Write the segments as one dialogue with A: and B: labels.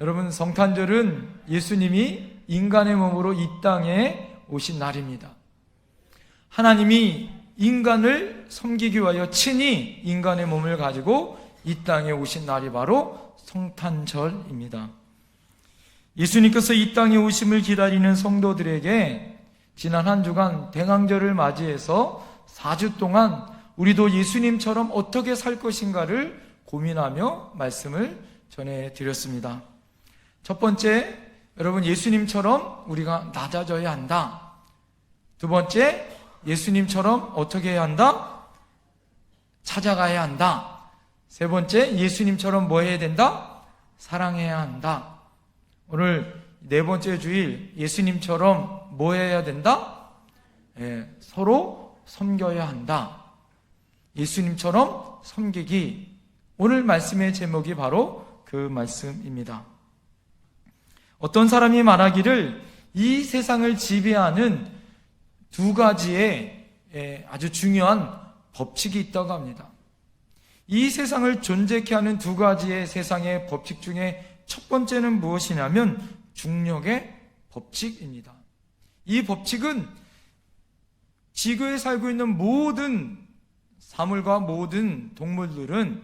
A: 여러분 성탄절은 예수님이 인간의 몸으로 이 땅에 오신 날입니다. 하나님이 인간을 섬기기 위하여 친히 인간의 몸을 가지고 이 땅에 오신 날이 바로 성탄절입니다. 예수님께서 이 땅에 오심을 기다리는 성도들에게 지난 한 주간 대강절을 맞이해서 4주 동안 우리도 예수님처럼 어떻게 살 것인가를 고민하며 말씀을 전해 드렸습니다. 첫 번째, 여러분 예수님처럼 우리가 낮아져야 한다. 두 번째, 예수님처럼 어떻게 해야 한다? 찾아가야 한다. 세 번째, 예수님처럼 뭐 해야 된다? 사랑해야 한다. 오늘 네 번째 주일, 예수님처럼 뭐 해야 된다? 예, 서로 섬겨야 한다. 예수님처럼 섬기기. 오늘 말씀의 제목이 바로 그 말씀입니다. 어떤 사람이 말하기를 이 세상을 지배하는 두 가지의 예, 아주 중요한 법칙이 있다고 합니다. 이 세상을 존재케 하는 두 가지의 세상의 법칙 중에 첫 번째는 무엇이냐면 중력의 법칙입니다. 이 법칙은 지구에 살고 있는 모든 사물과 모든 동물들은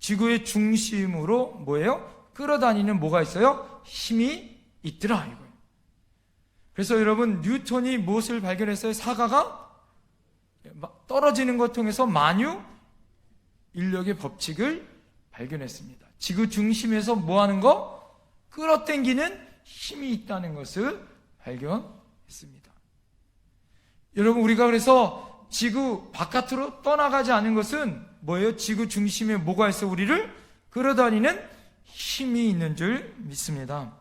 A: 지구의 중심으로 뭐예요? 끌어다니는 뭐가 있어요? 힘이 있더라 이거예요. 그래서 여러분 뉴턴이 무엇을 발견했어요? 사과가 떨어지는 것 통해서 만유 인력의 법칙을 발견했습니다. 지구 중심에서 뭐 하는 거? 끌어당기는 힘이 있다는 것을 발견했습니다. 여러분 우리가 그래서 지구 바깥으로 떠나가지 않은 것은 뭐예요? 지구 중심에 뭐가 있어 우리를 끌어다니는 힘이 있는 줄 믿습니다.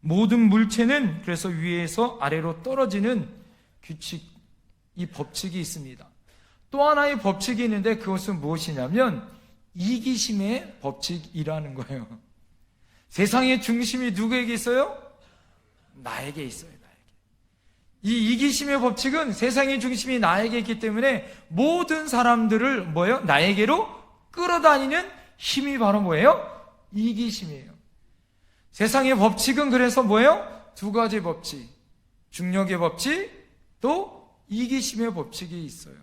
A: 모든 물체는 그래서 위에서 아래로 떨어지는 규칙, 이 법칙이 있습니다. 또 하나의 법칙이 있는데 그것은 무엇이냐면 이기심의 법칙이라는 거예요. 세상의 중심이 누구에게 있어요? 나에게 있어요. 나에게. 이 이기심의 법칙은 세상의 중심이 나에게 있기 때문에 모든 사람들을 뭐예요? 나에게로 끌어다니는 힘이 바로 뭐예요? 이기심이에요. 세상의 법칙은 그래서 뭐예요? 두 가지 법칙. 중력의 법칙, 또 이기심의 법칙이 있어요.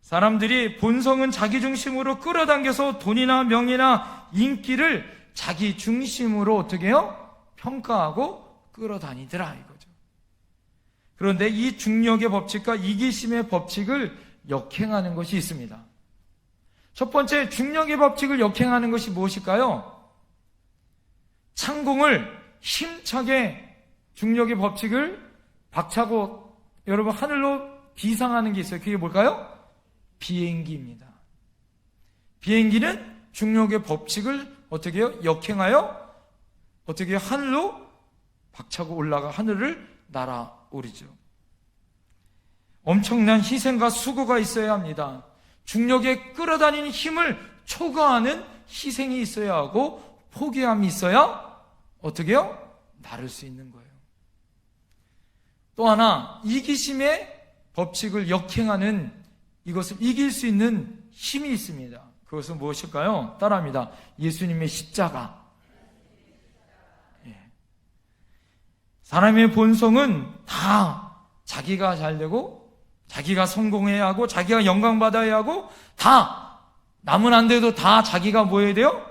A: 사람들이 본성은 자기 중심으로 끌어당겨서 돈이나 명예나 인기를 자기 중심으로 어떻게 해요? 평가하고 끌어다니더라 이거죠. 그런데 이 중력의 법칙과 이기심의 법칙을 역행하는 것이 있습니다. 첫 번째 중력의 법칙을 역행하는 것이 무엇일까요? 창공을 힘차게 중력의 법칙을 박차고 여러분 하늘로 비상하는 게 있어요. 그게 뭘까요? 비행기입니다. 비행기는 중력의 법칙을 어떻게 해요? 역행하여 어떻게 해요? 하늘로 박차고 올라가 하늘을 날아오르죠. 엄청난 희생과 수고가 있어야 합니다. 중력에 끌어다니는 힘을 초과하는 희생이 있어야 하고 포기함이 있어야 어떻게 해요? 나를 수 있는 거예요. 또 하나 이기심의 법칙을 역행하는 이것을 이길 수 있는 힘이 있습니다. 그것은 무엇일까요? 따라합니다. 예수님의 십자가. 예. 사람의 본성은 다 자기가 잘 되고, 자기가 성공해야 하고, 자기가 영광 받아야 하고, 다 남은 안 돼도 다 자기가 뭐 해야 돼요?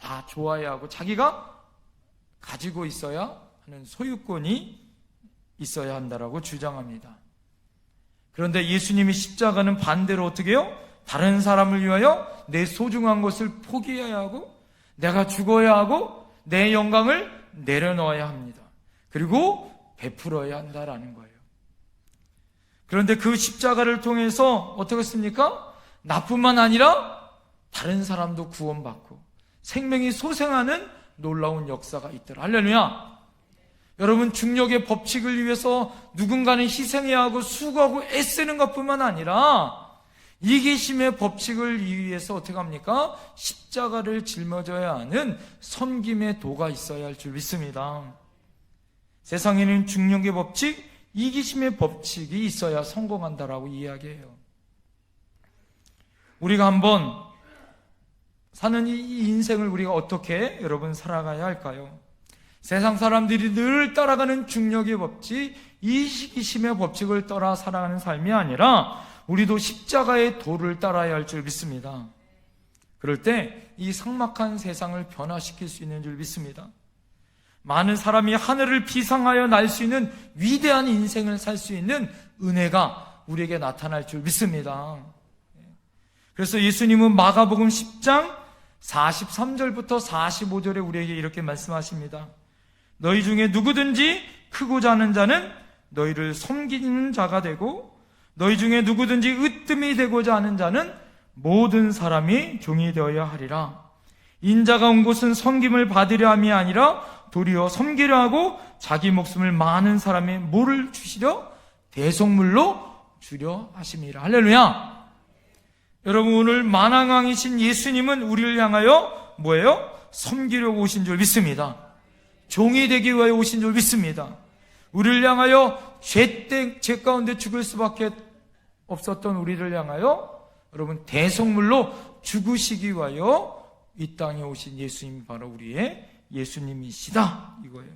A: 다 좋아해야 하고, 자기가 가지고 있어야 하는 소유권이 있어야 한다라고 주장합니다. 그런데 예수님의 십자가는 반대로 어떻게 해요? 다른 사람을 위하여 내 소중한 것을 포기해야 하고 내가 죽어야 하고 내 영광을 내려놓아야 합니다. 그리고 베풀어야 한다라는 거예요. 그런데 그 십자가를 통해서 어떻게 했습니까? 나뿐만 아니라 다른 사람도 구원받고 생명이 소생하는 놀라운 역사가 있더라. 할렐루야. 여러분 중력의 법칙을 위해서 누군가는 희생해야 하고 수고하고 애쓰는 것뿐만 아니라 이기심의 법칙을 위해서 어떻게 합니까? 십자가를 짊어져야 하는 섬김의 도가 있어야 할 줄 믿습니다. 세상에는 중력의 법칙, 이기심의 법칙이 있어야 성공한다라고 이야기해요. 우리가 한번 사는 이 인생을 우리가 어떻게 여러분 살아가야 할까요? 세상 사람들이 늘 따라가는 중력의 법칙, 이 시기심의 법칙을 따라 살아가는 삶이 아니라 우리도 십자가의 도를 따라야 할 줄 믿습니다. 그럴 때이 삭막한 세상을 변화시킬 수 있는 줄 믿습니다. 많은 사람이 하늘을 비상하여 날 수 있는 위대한 인생을 살 수 있는 은혜가 우리에게 나타날 줄 믿습니다. 그래서 예수님은 마가복음 10장 43절부터 45절에 우리에게 이렇게 말씀하십니다. 너희 중에 누구든지 크고자 하는 자는 너희를 섬기는 자가 되고 너희 중에 누구든지 으뜸이 되고자 하는 자는 모든 사람이 종이 되어야 하리라. 인자가 온 곳은 섬김을 받으려 함이 아니라 도리어 섬기려 하고 자기 목숨을 많은 사람의 뭐를 주시려 대속물로 주려 하심이라. 할렐루야. 여러분 오늘 만왕왕이신 예수님은 우리를 향하여 뭐예요? 섬기려고 오신 줄 믿습니다. 종이 되기 위하여 오신 줄 믿습니다. 우리를 향하여 죄, 때, 죄 가운데 죽을 수밖에 없었던 우리를 향하여 여러분 대속물로 죽으시기 위하여 이 땅에 오신 예수님이 바로 우리의 예수님이시다 이거예요.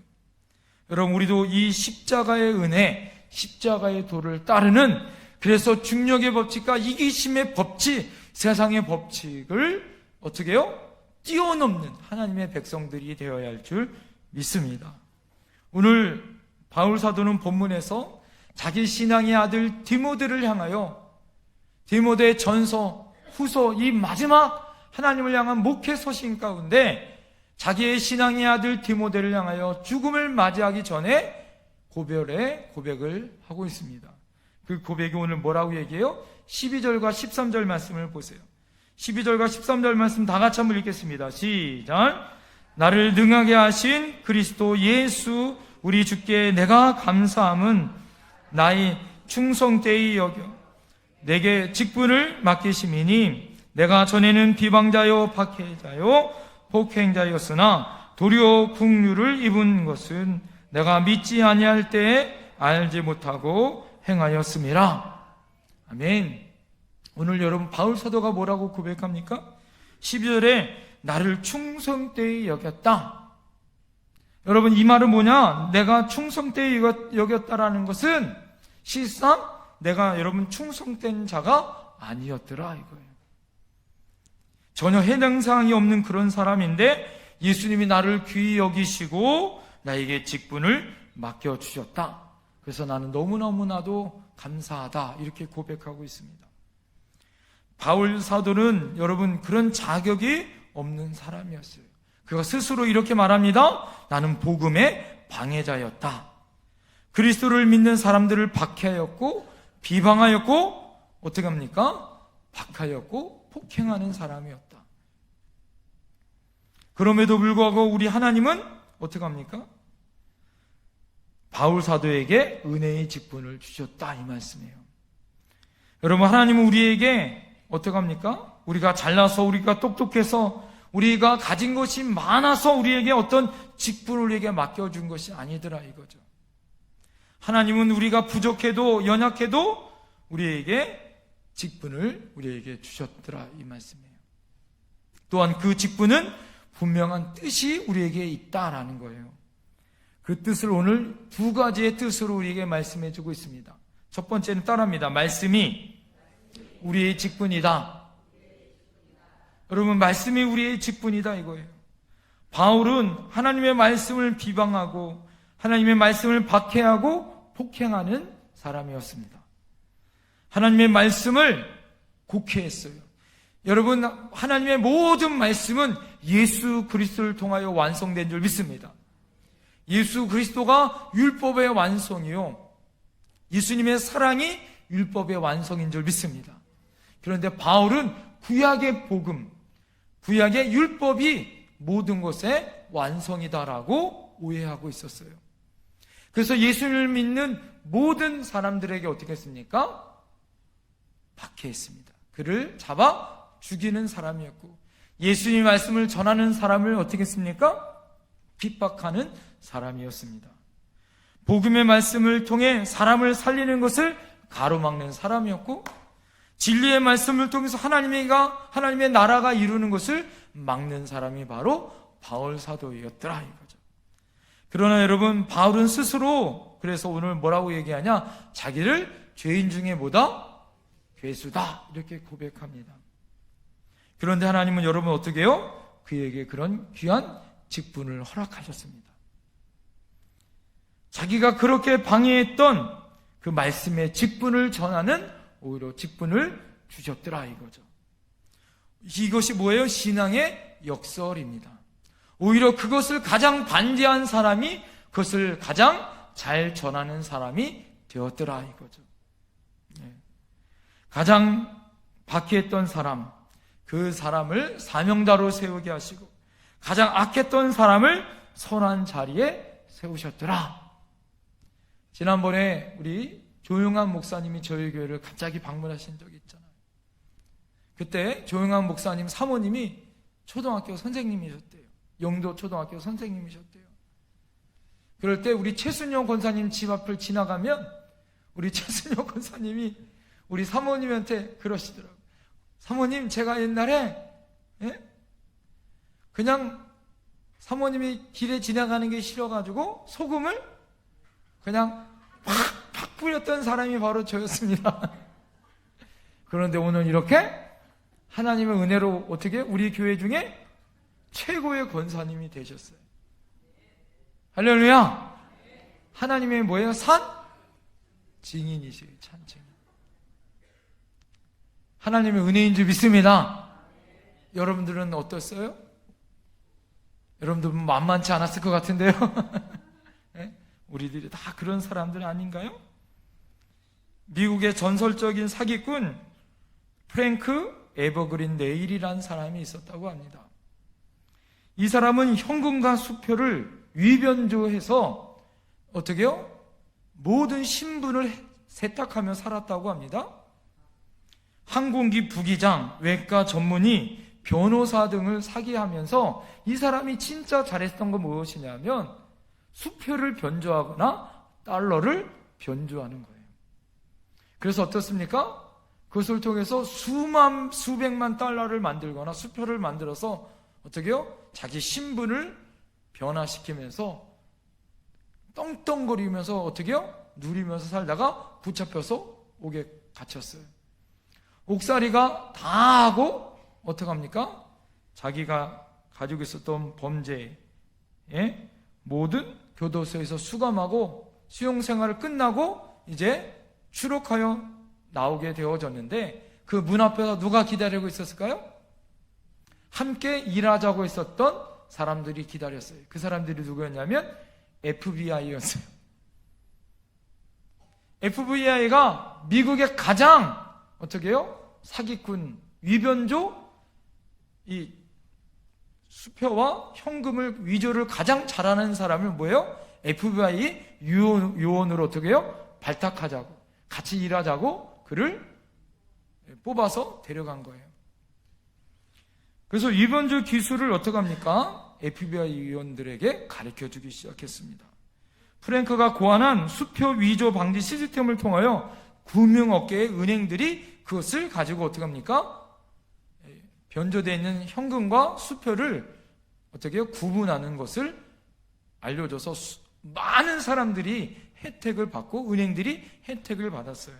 A: 여러분 우리도 이 십자가의 은혜, 십자가의 도를 따르는 그래서 중력의 법칙과 이기심의 법칙, 세상의 법칙을 어떻게 해요? 뛰어넘는 하나님의 백성들이 되어야 할 줄 믿습니다. 오늘 바울 사도는 본문에서 자기 신앙의 아들 디모데를 향하여 디모데의 전서, 후서 이 마지막 하나님을 향한 목회 서신 가운데 자기의 신앙의 아들 디모데를 향하여 죽음을 맞이하기 전에 고별의 고백을 하고 있습니다. 그 고백이 오늘 뭐라고 얘기해요? 12절과 13절 말씀을 보세요. 12절과 13절 말씀 다 같이 한번 읽겠습니다. 시작. 나를 능하게 하신 그리스도 예수 우리 주께 내가 감사함은 나의 충성 때의 여겨 내게 직분을 맡기심이니 내가 전에는 비방자요 박해자요 폭행자였으나 도리어 국류를 입은 것은 내가 믿지 아니할 때에 알지 못하고 행하였음이라. 아멘. 오늘 여러분 바울 사도가 뭐라고 고백합니까? 12절에 나를 충성되이 여겼다. 여러분 이 말은 뭐냐? 내가 충성되이 여겼다라는 것은 실상 내가 여러분 충성된 자가 아니었더라 이거예요. 전혀 해당 사항이 없는 그런 사람인데 예수님이 나를 귀히 여기시고 나에게 직분을 맡겨 주셨다. 그래서 나는 너무너무나도 감사하다. 이렇게 고백하고 있습니다. 바울 사도는 여러분 그런 자격이 없는 사람이었어요. 그가 스스로 이렇게 말합니다. 나는 복음의 방해자였다. 그리스도를 믿는 사람들을 박해하였고 비방하였고 어떻게 합니까? 박하였고 폭행하는 사람이었다. 그럼에도 불구하고 우리 하나님은 어떻게 합니까? 바울 사도에게 은혜의 직분을 주셨다 이 말씀이에요. 여러분 하나님은 우리에게 어떻게 합니까? 우리가 잘나서 우리가 똑똑해서 우리가 가진 것이 많아서 우리에게 어떤 직분을 우리에게 맡겨준 것이 아니더라 이거죠. 하나님은 우리가 부족해도 연약해도 우리에게 직분을 우리에게 주셨더라 이 말씀이에요. 또한 그 직분은 분명한 뜻이 우리에게 있다라는 거예요. 그 뜻을 오늘 두 가지의 뜻으로 우리에게 말씀해 주고 있습니다. 첫 번째는 따라합니다. 말씀이 우리의 직분이다. 여러분, 말씀이 우리의 직분이다 이거예요. 바울은 하나님의 말씀을 비방하고 하나님의 말씀을 박해하고 폭행하는 사람이었습니다. 하나님의 말씀을 곡해했어요. 여러분, 하나님의 모든 말씀은 예수 그리스도를 통하여 완성된 줄 믿습니다. 예수 그리스도가 율법의 완성이요. 예수님의 사랑이 율법의 완성인 줄 믿습니다. 그런데 바울은 구약의 복음, 구약의 율법이 모든 것의 완성이다라고 오해하고 있었어요. 그래서 예수를 믿는 모든 사람들에게 어떻게 했습니까? 박해했습니다. 그를 잡아 죽이는 사람이었고 예수님 말씀을 전하는 사람을 어떻게 했습니까? 핍박하는 사람이었습니다. 복음의 말씀을 통해 사람을 살리는 것을 가로막는 사람이었고 진리의 말씀을 통해서 하나님의가 하나님의 나라가 이루는 것을 막는 사람이 바로 바울 사도이었더라 이거죠. 그러나 여러분 바울은 스스로 그래서 오늘 뭐라고 얘기하냐? 자기를 죄인 중에 뭐다? 괴수다 이렇게 고백합니다. 그런데 하나님은 여러분 어떻게 해요? 그에게 그런 귀한 직분을 허락하셨습니다. 자기가 그렇게 방해했던 그 말씀의 직분을 전하는 오히려 직분을 주셨더라 이거죠. 이것이 뭐예요? 신앙의 역설입니다. 오히려 그것을 가장 반대한 사람이 그것을 가장 잘 전하는 사람이 되었더라 이거죠. 예. 가장 박해했던 사람, 그 사람을 사명자로 세우게 하시고 가장 악했던 사람을 선한 자리에 세우셨더라. 지난번에 우리 조용한 목사님이 저희 교회를 갑자기 방문하신 적이 있잖아요. 그때 조용한 목사님 사모님이 초등학교 선생님이셨대요. 영도 초등학교 선생님이셨대요. 그럴 때 우리 최순영 권사님 집 앞을 지나가면 우리 최순영 권사님이 우리 사모님한테 그러시더라고요. 사모님, 제가 옛날에 예? 그냥 사모님이 길에 지나가는 게 싫어가지고 소금을 그냥 팍 팍 뿌렸던 사람이 바로 저였습니다. 그런데 오늘 이렇게 하나님의 은혜로 어떻게 우리 교회 중에 최고의 권사님이 되셨어요. 할렐루야! 하나님의 뭐예요? 산? 증인이세요. 참 증인. 하나님의 은혜인 줄 믿습니다. 여러분들은 어떻어요? 여러분들 만만치 않았을 것 같은데요. 네? 우리들이 다 그런 사람들 아닌가요? 미국의 전설적인 사기꾼 프랭크 에버그린 네일이라는 사람이 있었다고 합니다. 이 사람은 현금과 수표를 위변조해서 어떻게요? 모든 신분을 세탁하며 살았다고 합니다. 항공기 부기장, 외과 전문의, 변호사 등을 사기하면서 이 사람이 진짜 잘했던 건 무엇이냐면 수표를 변조하거나 달러를 변조하는 거예요. 그래서 어떻습니까? 그것을 통해서 수만, 수백만 달러를 만들거나 수표를 만들어서 어떻게 요? 자기 신분을 변화시키면서 떵떵거리면서 어떻게 요? 누리면서 살다가 붙잡혀서 옥에 갇혔어요. 옥살이가 다 하고 어떡합니까? 자기가 가지고 있었던 범죄, 예? 모든 교도소에서 수감하고 수용 생활을 끝나고 이제 추록하여 나오게 되어졌는데 그 문 앞에서 누가 기다리고 있었을까요? 함께 일하자고 했었던 사람들이 기다렸어요. 그 사람들이 누구였냐면 FBI였어요. FBI가 미국의 가장 어떻게 해요? 사기꾼, 위변조, 이 수표와 현금을 위조를 가장 잘하는 사람을 뭐예요? FBI 요원, 요원으로 어떻게 해요? 발탁하자고, 같이 일하자고 그를 뽑아서 데려간 거예요. 그래서 위변조 기술을 어떻게 합니까? FBI 위원들에게 가르쳐 주기 시작했습니다. 프랭크가 고안한 수표 위조 방지 시스템을 통하여 금융업계의 은행들이 그것을 가지고 어떻게 합니까? 변조되어 있는 현금과 수표를 어떻게? 구분하는 것을 알려줘서 수, 많은 사람들이 혜택을 받고 은행들이 혜택을 받았어요.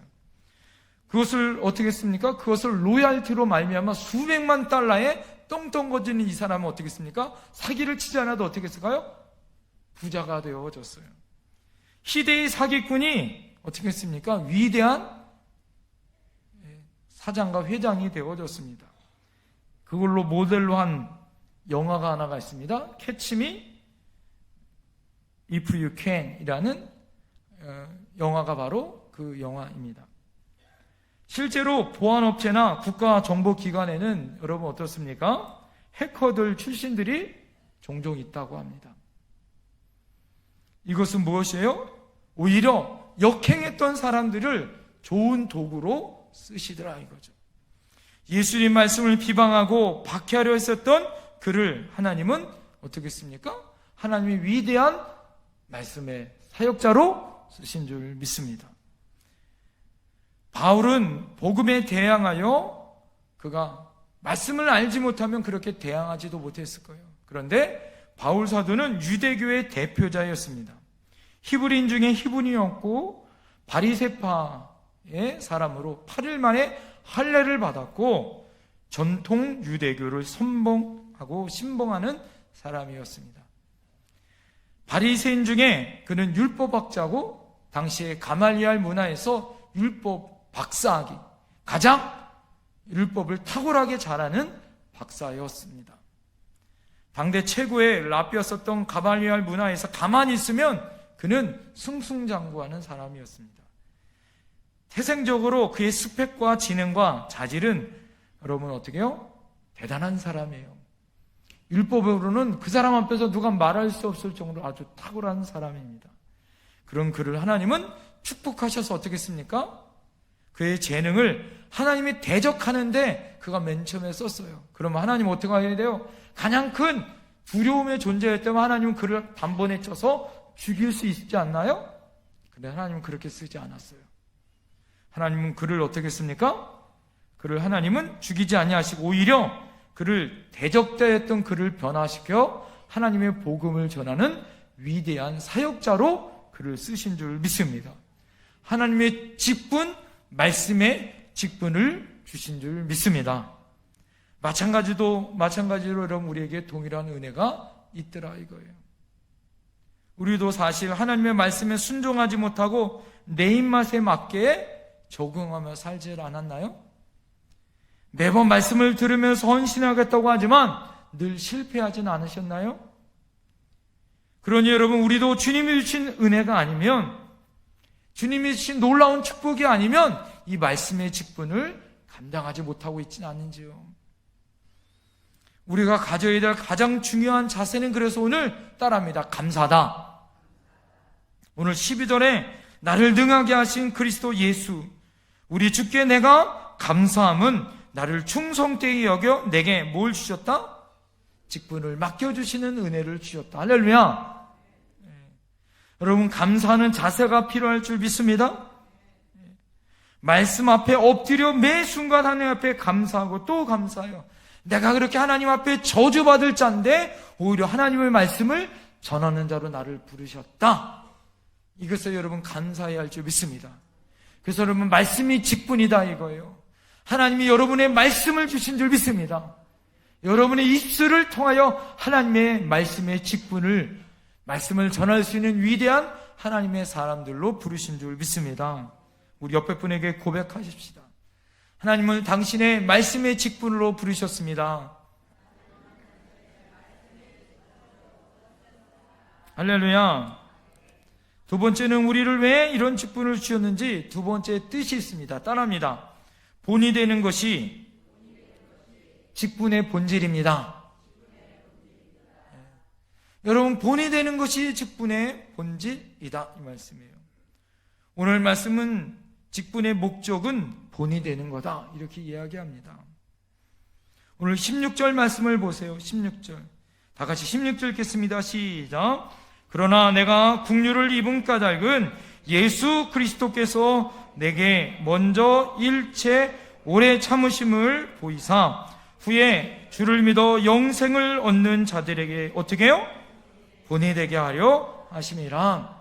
A: 그것을 어떻게 했습니까? 그것을 로얄티로 말미암아 수백만 달러의 떵떵거지는 이 사람은 어떻게 했습니까? 사기를 치지 않아도 어떻게 했을까요? 부자가 되어졌어요. 희대의 사기꾼이 어떻게 했습니까? 위대한 사장과 회장이 되어졌습니다. 그걸로 모델로 한 영화가 하나가 있습니다. 캐치미 If You Can 이라는 어, 영화가 바로 그 영화입니다. 실제로 보안업체나 국가정보기관에는 여러분 어떻습니까? 해커들 출신들이 종종 있다고 합니다. 이것은 무엇이에요? 오히려 역행했던 사람들을 좋은 도구로 쓰시더라 이거죠. 예수님 말씀을 비방하고 박해하려 했었던 그를 하나님은 어떻게 했습니까? 하나님의 위대한 말씀의 사역자로 쓰신 줄 믿습니다. 바울은 복음에 대항하여 그가 말씀을 알지 못하면 그렇게 대항하지도 못했을 거예요. 그런데 바울 사도는 유대교의 대표자였습니다. 히브리인 중에 히브리였고 바리세파의 사람으로 8일 만에 할례를 받았고 전통 유대교를 선봉하고 신봉하는 사람이었습니다. 바리새인 중에 그는 율법학자고 당시에 가말리알 문화에서 율법 박사하기 가장 율법을 탁월하게 잘하는 박사였습니다. 당대 최고의 랍비였었던 가말리알 문화에서 가만히 있으면 그는 승승장구하는 사람이었습니다. 태생적으로 그의 스펙과 지능과 자질은 여러분 어떻게 요 대단한 사람이에요. 율법으로는 그 사람 앞에서 누가 말할 수 없을 정도로 아주 탁월한 사람입니다. 그런 그를 하나님은 축복하셔서 어떻게 했습니까? 그의 재능을 하나님이 대적하는데 그가 맨 처음에 썼어요. 그러면 하나님 어떻게 해야 돼요? 가장 큰 두려움의 존재였다면 하나님은 그를 단번에 쳐서 죽일 수 있지 않나요? 근데 하나님은 그렇게 쓰지 않았어요. 하나님은 그를 어떻게 했습니까? 그를 하나님은 죽이지 아니하시고 오히려 그를 대적자였던 그를 변화시켜 하나님의 복음을 전하는 위대한 사역자로 그를 쓰신 줄 믿습니다. 하나님의 직분, 말씀의 직분을 주신 줄 믿습니다. 마찬가지도 마찬가지로 여러분 우리에게 동일한 은혜가 있더라 이거예요. 우리도 사실 하나님의 말씀에 순종하지 못하고 내 입맛에 맞게 적응하며 살지 않았나요? 매번 말씀을 들으면서 헌신하겠다고 하지만 늘 실패하진 않으셨나요? 그러니 여러분 우리도 주님이 주신 은혜가 아니면 주님이 주신 놀라운 축복이 아니면 이 말씀의 직분을 감당하지 못하고 있지는 않은지요. 우리가 가져야 될 가장 중요한 자세는 그래서 오늘 따라합니다. 감사다. 오늘 12절에 나를 능하게 하신 그리스도 예수 우리 주께 내가 감사함은 나를 충성되게 여겨 내게 뭘 주셨다? 직분을 맡겨주시는 은혜를 주셨다. 할렐루야. 네. 여러분 감사하는 자세가 필요할 줄 믿습니다. 네. 말씀 앞에 엎드려 매 순간 하나님 앞에 감사하고 또 감사해요. 내가 그렇게 하나님 앞에 저주받을 자인데 오히려 하나님의 말씀을 전하는 자로 나를 부르셨다. 이것을 여러분 감사해야 할 줄 믿습니다. 그래서 여러분 말씀이 직분이다 이거예요. 하나님이 여러분의 말씀을 주신 줄 믿습니다. 여러분의 입술을 통하여 하나님의 말씀의 직분을 말씀을 전할 수 있는 위대한 하나님의 사람들로 부르신 줄 믿습니다. 우리 옆에 분에게 고백하십시다. 하나님은 당신의 말씀의 직분으로 부르셨습니다. 할렐루야. 두 번째는 우리를 왜 이런 직분을 주셨는지 두 번째 뜻이 있습니다. 따라합니다. 본이 되는 것이 직분의 본질입니다. 여러분, 본이 되는 것이 직분의 본질이다. 이 말씀이에요. 오늘 말씀은 직분의 목적은 본이 되는 거다. 이렇게 이야기합니다. 오늘 16절 말씀을 보세요. 16절. 다 같이 16절 읽겠습니다. 시작. 그러나 내가 국류를 입은 까닭은 예수 그리스도께서 내게 먼저 일체 오래 참으심을 보이사 후에 주를 믿어 영생을 얻는 자들에게 어떻게 해요? 본이 되게 하려 하심이라.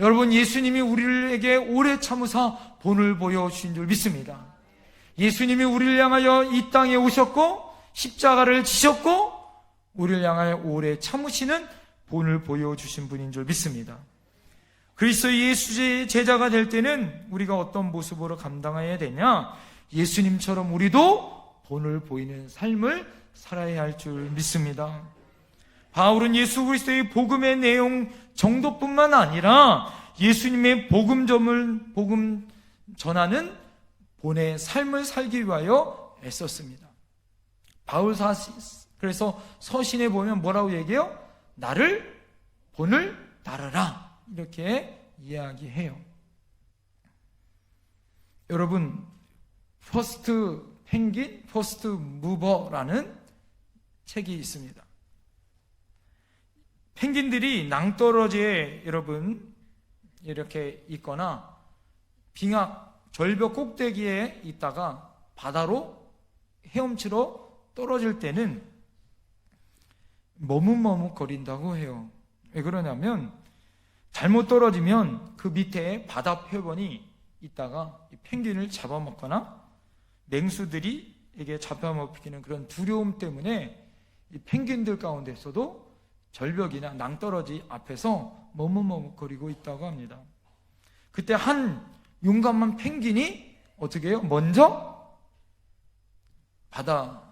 A: 여러분 예수님이 우리에게 오래 참으사 본을 보여주신 줄 믿습니다. 예수님이 우리를 향하여 이 땅에 오셨고 십자가를 지셨고 우리를 향하여 오래 참으시는 본을 보여주신 분인 줄 믿습니다. 그리스도 예수의 제자가 될 때는 우리가 어떤 모습으로 감당해야 되냐? 예수님처럼 우리도 본을 보이는 삶을 살아야 할 줄 믿습니다. 바울은 예수 그리스도의 복음의 내용 정도뿐만 아니라 예수님의 복음점을 복음 전하는 본의 삶을 살기 위하여 애썼습니다. 바울 사시 그래서 서신에 보면 뭐라고 얘기해요? 나를 본을 따르라 이렇게 이야기해요. 여러분 퍼스트 펭귄, 퍼스트 무버라는 책이 있습니다. 펭귄들이 낭떠러지에 여러분 이렇게 있거나 빙하 절벽 꼭대기에 있다가 바다로 헤엄치러 떨어질 때는 머뭇머뭇 거린다고 해요. 왜 그러냐면 잘못 떨어지면 그 밑에 바다 표본이 있다가 이 펭귄을 잡아먹거나 맹수들이 이게 잡아먹히는 그런 두려움 때문에 이 펭귄들 가운데서도 절벽이나 낭떠러지 앞에서 머뭇머뭇거리고 있다고 합니다. 그때 한 용감한 펭귄이 어떻게 해요? 먼저 바다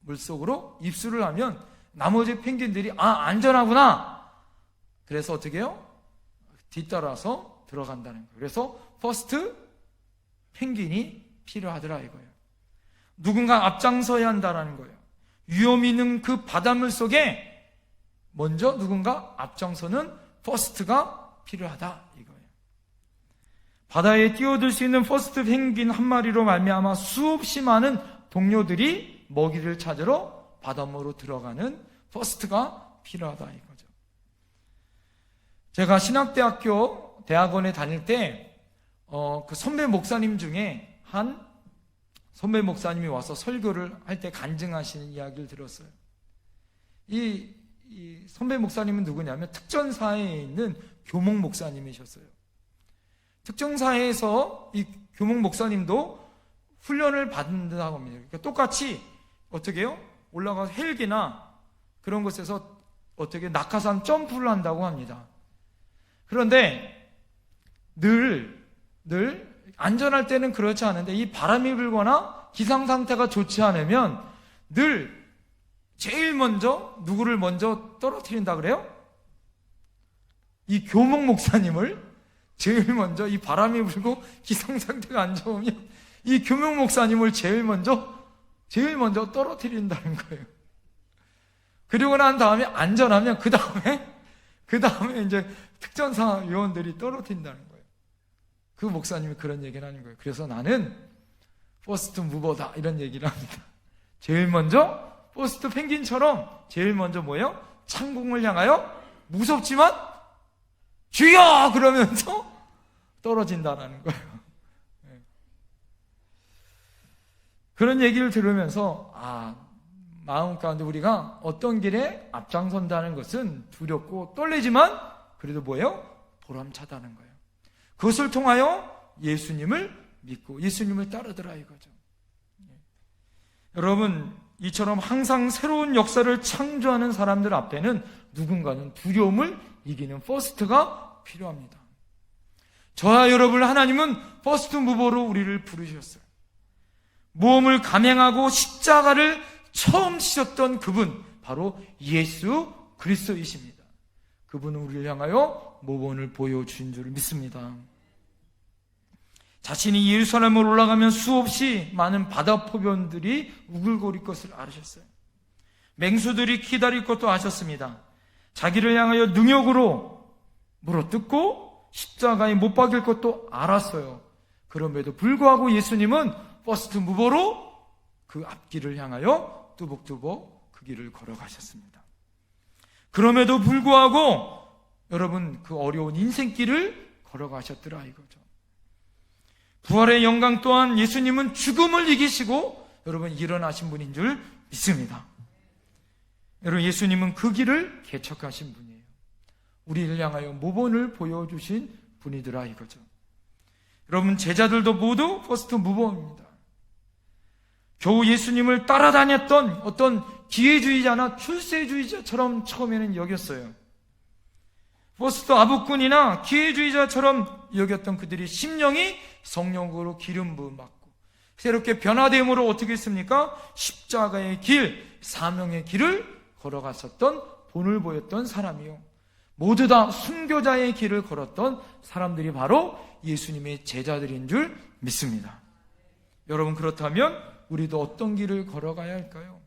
A: 물속으로 입수를 하면 나머지 펭귄들이 아 안전하구나. 그래서 어떻게 해요? 뒤따라서 들어간다는 거예요. 그래서 퍼스트 펭귄이 필요하더라 이거예요. 누군가 앞장서야 한다라는 거예요. 위험 있는 그 바닷물 속에 먼저 누군가 앞장서는 퍼스트가 필요하다 이거예요. 바다에 뛰어들 수 있는 퍼스트 펭귄 한 마리로 말미암아 수없이 많은 동료들이 먹이를 찾으러 바닷물로 들어가는 퍼스트가 필요하다 이거죠. 제가 신학대학교 대학원에 다닐 때, 어, 그 선배 목사님 중에 한 선배 목사님이 와서 설교를 할 때 간증하시는 이야기를 들었어요. 이, 이 선배 목사님은 누구냐면 특전사에 있는 교목 목사님이셨어요. 특전사에서 이 교목 목사님도 훈련을 받는다고 합니다. 그러니까 똑같이 어떻게 해요? 올라가서 헬기나 그런 곳에서 어떻게 낙하산 점프를 한다고 합니다. 그런데 늘, 늘 안전할 때는 그렇지 않은데 이 바람이 불거나 기상 상태가 좋지 않으면 늘 제일 먼저 누구를 먼저 떨어뜨린다 그래요? 이 교목 목사님을 제일 먼저 이 바람이 불고 기상 상태가 안 좋으면 이 교목 목사님을 제일 먼저 제일 먼저 떨어뜨린다는 거예요. 그리고 난 다음에 안전하면 그 다음에 그 다음에 이제 특전사 요원들이 떨어뜨린다는 거예요. 그 목사님이 그런 얘기를 하는 거예요. 그래서 나는 포스트 무버다 이런 얘기를 합니다. 제일 먼저 포스트 펭귄처럼 제일 먼저 뭐예요? 창공을 향하여 무섭지만 주여 그러면서 떨어진다라는 거예요. 네. 그런 얘기를 들으면서 아 마음 가운데 우리가 어떤 길에 앞장선다는 것은 두렵고 떨리지만 그래도 뭐예요? 보람차다는 거예요. 그것을 통하여 예수님을 믿고 예수님을 따르더라 이거죠. 예. 여러분 이처럼 항상 새로운 역사를 창조하는 사람들 앞에는 누군가는 두려움을 이기는 퍼스트가 필요합니다. 저와 여러분 하나님은 퍼스트 무버로 우리를 부르셨어요. 모험을 감행하고 십자가를 처음 지셨던 그분 바로 예수 그리스도이십니다. 그분은 우리를 향하여 모범을 보여주신 줄 믿습니다. 자신이 예루살렘으로 올라가면 수없이 많은 바다 포변들이 우글거릴 것을 알으셨어요. 맹수들이 기다릴 것도 아셨습니다. 자기를 향하여 능욕으로 물어뜯고 십자가에 못 박일 것도 알았어요. 그럼에도 불구하고 예수님은 퍼스트 무버로 그 앞길을 향하여 뚜벅뚜벅 그 길을 걸어가셨습니다. 그럼에도 불구하고 여러분 그 어려운 인생길을 걸어가셨더라 이거죠. 부활의 영광 또한 예수님은 죽음을 이기시고 여러분 일어나신 분인 줄 믿습니다. 여러분 예수님은 그 길을 개척하신 분이에요. 우리를 향하여 모본을 보여주신 분이더라 이거죠. 여러분 제자들도 모두 퍼스트 무범입니다. 겨우 예수님을 따라다녔던 어떤 기회주의자나 출세주의자처럼 처음에는 여겼어요. 포스트 아부꾼이나 기회주의자처럼 여겼던 그들이 심령이 성령으로 기름 부음 받고 새롭게 변화됨으로 어떻게 했습니까? 십자가의 길, 사명의 길을 걸어갔었던 본을 보였던 사람이요. 모두 다 순교자의 길을 걸었던 사람들이 바로 예수님의 제자들인 줄 믿습니다. 여러분 그렇다면 우리도 어떤 길을 걸어가야 할까요?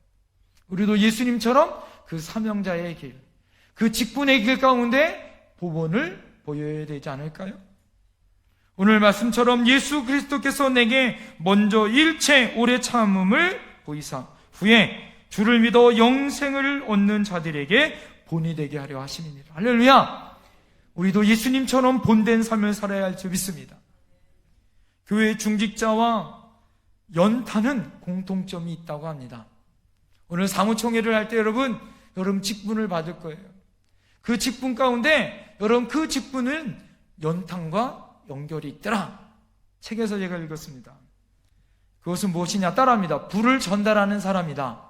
A: 우리도 예수님처럼 그 사명자의 길, 그 직분의 길 가운데 부분을 보여야 되지 않을까요? 오늘 말씀처럼 예수 그리스도께서 내게 먼저 일체 오래 참음을 보이사 후에 주를 믿어 영생을 얻는 자들에게 본이 되게 하려 하심이니라. 할렐루야! 우리도 예수님처럼 본된 삶을 살아야 할 줄 믿습니다. 교회 중직자와 연타는 공통점이 있다고 합니다. 오늘 사무총회를 할 때 여러분, 여러분 직분을 받을 거예요. 그 직분 가운데 여러분 그 직분은 연탄과 연결이 있더라. 책에서 제가 읽었습니다. 그것은 무엇이냐 따라합니다. 불을 전달하는 사람이다.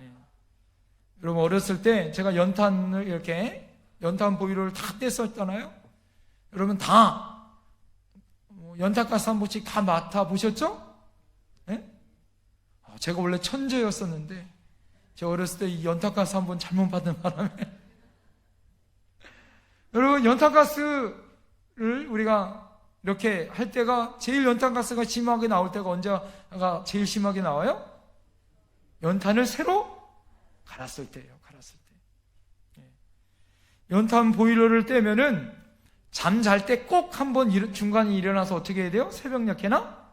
A: 예. 여러분 어렸을 때 제가 연탄을 이렇게 연탄 보이로를 다 뗐었잖아요. 여러분 다 어, 연탄가스 한 번씩 다 맡아 보셨죠? 예? 아, 제가 원래 천재였었는데 제가 어렸을 때 이 연탄가스 한 번 잘못 받은 바람에 여러분 연탄가스를 우리가 이렇게 할 때가 제일 연탄가스가 심하게 나올 때가 언제가 제일 심하게 나와요? 연탄을 새로 갈았을 때예요. 갈았을 때. 예. 연탄 보일러를 떼면은 잠 잘 때 꼭 한번 중간에 일어나서 어떻게 해야 돼요? 새벽녘에나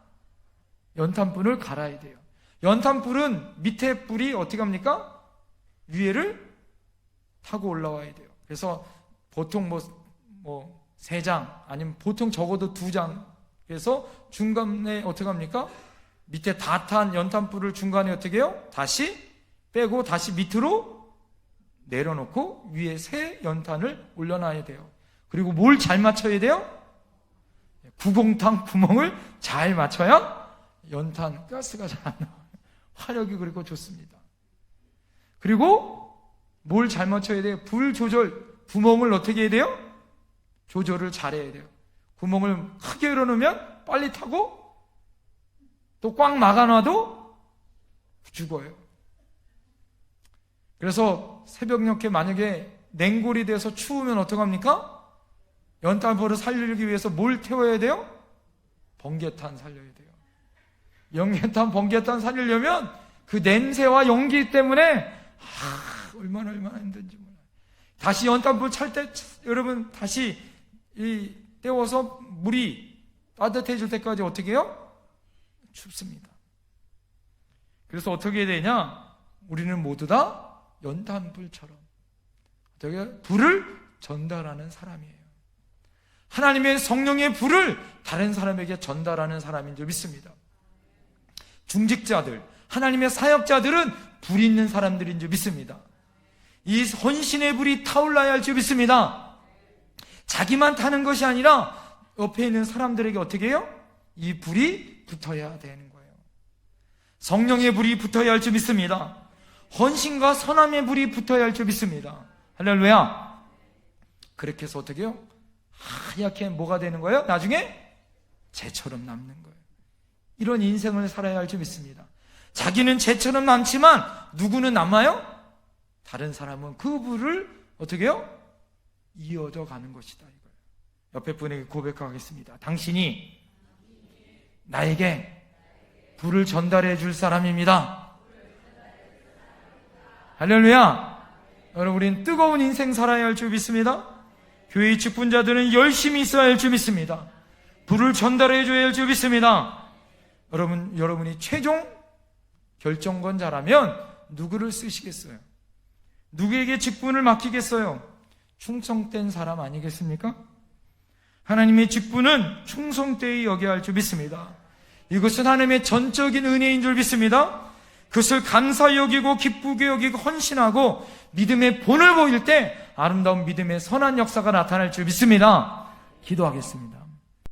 A: 연탄불을 갈아야 돼요. 연탄불은 밑에 불이 어떻게 합니까? 위에를 타고 올라와야 돼요. 그래서 보통 뭐, 뭐, 세 장, 아니면 보통 적어도 두 장. 그래서 중간에 어떻게 합니까? 밑에 다 탄 연탄불을 중간에 어떻게 해요? 다시 빼고 다시 밑으로 내려놓고 위에 새 연탄을 올려놔야 돼요. 그리고 뭘 잘 맞춰야 돼요? 구공탕 구멍을 잘 맞춰야 연탄 가스가 잘 안 나와요. 화력이 그리고 좋습니다. 그리고 뭘 잘 맞춰야 돼요? 불 조절, 구멍을 어떻게 해야 돼요? 조절을 잘해야 돼요. 구멍을 크게 열어놓으면 빨리 타고 또 꽉 막아놔도 죽어요. 그래서 새벽녘에 만약에 냉골이 돼서 추우면 어떡합니까? 연탄불을 살리기 위해서 뭘 태워야 돼요? 번개탄 살려야 돼요. 연개탄, 번개탄 살리려면 그 냄새와 연기 때문에 아, 얼마나 얼마나 힘든지 몰라요. 다시 연탄불 찰 때 여러분 다시 이 떼워서 물이 따뜻해질 때까지 어떻게 해요? 춥습니다. 그래서 어떻게 되냐? 우리는 모두 다 연탄불처럼 어떻게 불을 전달하는 사람이에요. 하나님의 성령의 불을 다른 사람에게 전달하는 사람인 줄 믿습니다. 중직자들, 하나님의 사역자들은 불 있는 사람들인 줄 믿습니다. 이 헌신의 불이 타올라야 할 줄 믿습니다. 자기만 타는 것이 아니라 옆에 있는 사람들에게 어떻게 해요? 이 불이 붙어야 되는 거예요. 성령의 불이 붙어야 할 줄 믿습니다. 헌신과 선함의 불이 붙어야 할 줄 믿습니다. 할렐루야. 그렇게 해서 어떻게 해요? 하얗게 뭐가 되는 거예요? 나중에 재처럼 남는 거예요. 이런 인생을 살아야 할 줄 믿습니다. 자기는 재처럼 남지만 누구는 남아요? 다른 사람은 그 불을 어떻게 해요? 이어져 가는 것이다. 이거예요. 옆에 분에게 고백하겠습니다. 당신이 나에게 불을 전달해 줄 사람입니다. 할렐루야. 여러분, 우린 뜨거운 인생 살아야 할 줄 믿습니다. 교회의 직분자들은 열심히 있어야 할 줄 믿습니다. 불을 전달해 줘야 할 줄 믿습니다. 여러분, 여러분이 최종 결정권자라면 누구를 쓰시겠어요? 누구에게 직분을 맡기겠어요? 충성된 사람 아니겠습니까? 하나님의 직분은 충성되이 여겨야 할 줄 믿습니다. 이것은 하나님의 전적인 은혜인 줄 믿습니다. 그것을 감사히 여기고 기쁘게 여기고 헌신하고 믿음의 본을 보일 때 아름다운 믿음의 선한 역사가 나타날 줄 믿습니다. 기도하겠습니다.